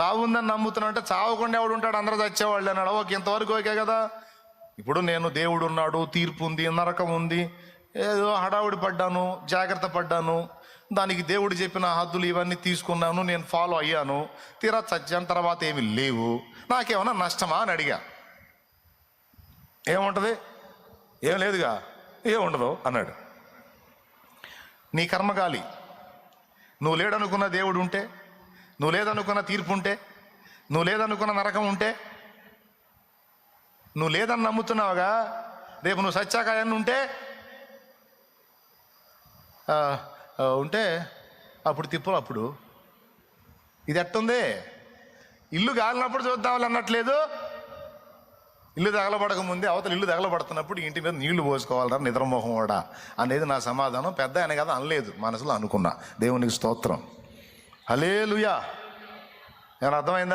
చావు ఉందని నమ్ముతున్నా అంటే చావకుండా ఎవడు ఉంటాడు? అందరూ చచ్చేవాళ్ళు అన్నాడు. ఓకే ఇంతవరకు ఓకే కదా. ఇప్పుడు నేను దేవుడు ఉన్నాడు తీర్పు ఉంది నరకం ఉంది ఏదో హడావుడి పడ్డాను జాగ్రత్త పడ్డాను దానికి దేవుడు చెప్పిన హద్దులు ఇవన్నీ తీసుకున్నాను నేను ఫాలో అయ్యాను తీరా చచ్చిన తర్వాత ఏమి లేవు. నాకేమన్నా నష్టమా అని అడిగా. ఏముంటుంది? ఏం లేదుగా. ఏముండదు అన్నాడు. నీ కర్మగాలి నువ్వు లేడనుకున్న దేవుడు ఉంటే నువ్వు లేదనుకున్న తీర్పు ఉంటే? నువ్వు లేదనుకున్న నరకం ఉంటే? నువ్వు లేదని నమ్ముతున్నావుగా? రేపు నువ్వు సత్యాకాయాన్ని ఉంటే? ఉంటే అప్పుడు తిప్పులు అప్పుడు. ఇది ఎట్టుంది? ఇల్లు కాలినప్పుడు చూద్దాం అన్నట్లేదు. ఇల్లు తగలబడక ముందే అవతల ఇల్లు తగలబడుతున్నప్పుడు ఇంటి మీద నీళ్ళు పోసుకోవాలరా నిద్రమోహం కూడా. అనేది నా సమాధానం. పెద్ద ఆయన కదా అనలేదు. మనసులో అనుకున్నా. దేవునికి స్తోత్రం. హలేలుయా నేను అర్థమైందా?